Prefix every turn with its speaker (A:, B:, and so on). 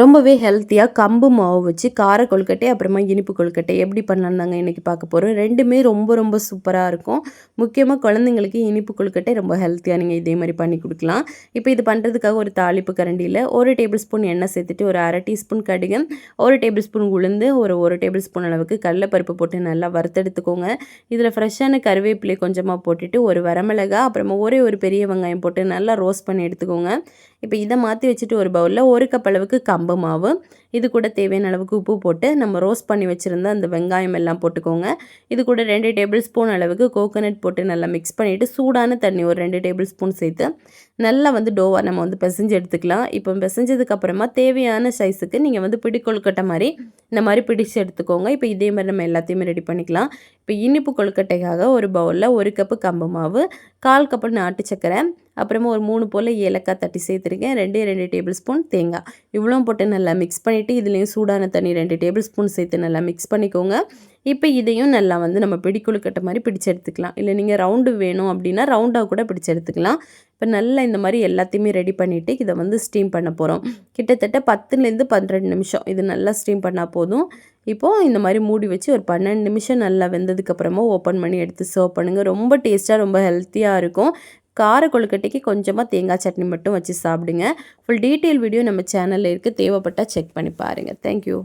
A: ரொம்பவே ஹெல்த்தியாக கம்பு மாவு வச்சு கார கொழுக்கட்டை அப்புறமா இனிப்பு கொழுக்கட்டை எப்படி பண்ணலான்னு தாங்க இன்றைக்கி பார்க்க போகிறோம் ரெண்டுமே ரொம்ப ரொம்ப சூப்பராக இருக்கும். முக்கியமாக குழந்தைங்களுக்கு இனிப்பு கொழுக்கட்டை ரொம்ப ஹெல்த்தியாக நீங்கள் இதே மாதிரி பண்ணி கொடுக்கலாம். இப்போ இது பண்ணுறதுக்காக ஒரு தாளிப்பு கரண்டியில் ஒரு டேபிள் ஸ்பூன் எண்ணெய் சேர்த்துட்டு ஒரு அரை டீஸ்பூன் கடுகு ஒரு டேபிள் ஸ்பூன் உளுந்து ஒரு ஒரு டேபிள் ஸ்பூன் அளவுக்கு கடலைப்பருப்பு போட்டு நல்லா வறுத்தெடுத்துக்கோங்க. இதில் ஃப்ரெஷ்ஷான கருவேப்பிலை கொஞ்சமாக போட்டுட்டு ஒரு வரமிளகா அப்புறமா ஒரே ஒரு பெரிய வெங்காயம் போட்டு நல்லா ரோஸ்ட் பண்ணி எடுத்துக்கோங்க. இப்போ இதை மாற்றி வச்சுட்டு ஒரு பவுலில் ஒரு கப் அளவுக்கு கம்பு மாவு. இது கூட தேவையான அளவுக்கு உப்பு போட்டு நம்ம ரோஸ்ட் பண்ணி வச்சுருந்த அந்த வெங்காயம் எல்லாம் போட்டுக்கோங்க. இது கூட ரெண்டு டேபிள் ஸ்பூன் அளவுக்கு கோகோனட் போட்டு நல்லா மிக்ஸ் பண்ணிவிட்டு சூடான தண்ணி ஒரு ரெண்டு டேபிள் ஸ்பூன் சேர்த்து நல்லா வந்து டோவாக நம்ம வந்து பிசைஞ்சு எடுத்துக்கலாம். இப்போ பிசைஞ்சதுக்கப்புறமா தேவையான சைஸுக்கு நீங்கள் வந்து பிடி கொழுக்கட்டை மாதிரி இந்த மாதிரி பிடிச்சு எடுத்துக்கோங்க. இப்போ இதே மாதிரி நம்ம எல்லாத்தையுமே ரெடி பண்ணிக்கலாம். இப்போ இனிப்பு கொழுக்கட்டைக்காக ஒரு பவுலில் ஒரு கப்பு கம்பு மாவு கால் கப்பு நாட்டு சக்கரை அப்புறமா ஒரு மூணு போல் ஏலக்காய் தட்டி சேர்த்துருக்கேன். ரெண்டே ரெண்டு டேபிள் ஸ்பூன் தேங்காய். இவ்வளோ போட்டு நல்லா மிக்ஸ் பண்ணிவிட்டு இதுலேயும் சூடான தண்ணி ரெண்டு டேபிள் ஸ்பூன் சேர்த்து நல்லா மிக்ஸ் பண்ணிக்கோங்க. இப்போ இதையும் நல்லா வந்து நம்ம பிடிக்குழுக்கட்ட மாதிரி பிடிச்சு எடுத்துக்கலாம். இல்லை நீங்கள் ரவுண்டு வேணும் அப்படின்னா ரவுண்டாக கூட பிடிச்சு எடுத்துக்கலாம். இப்போ நல்லா இந்த மாதிரி எல்லாத்தையுமே ரெடி பண்ணிவிட்டு இதை வந்து ஸ்டீம் பண்ண போகிறோம் கிட்டத்தட்ட பத்துலேருந்து பன்னிரெண்டு நிமிஷம். இது நல்லா ஸ்டீம் பண்ணால் போதும். இப்போது இந்த மாதிரி மூடி வச்சு ஒரு பன்னெண்டு நிமிஷம் நல்லா வெந்ததுக்கப்புறமா ஓப்பன் பண்ணி எடுத்து சர்வ் பண்ணுங்கள் ரொம்ப டேஸ்ட்டாக ரொம்ப ஹெல்த்தியாக இருக்கும். கார கொழுக்கட்டைக்கு கொஞ்சமாக தேங்காய் சட்னி மட்டும் வச்சு சாப்பிடுங்க. ஃபுல் டீட்டெயில் வீடியோ நம்ம சேனலில் இருக்குது தேவைப்பட்டால் செக் பண்ணி பாருங்கள் தேங்க்யூ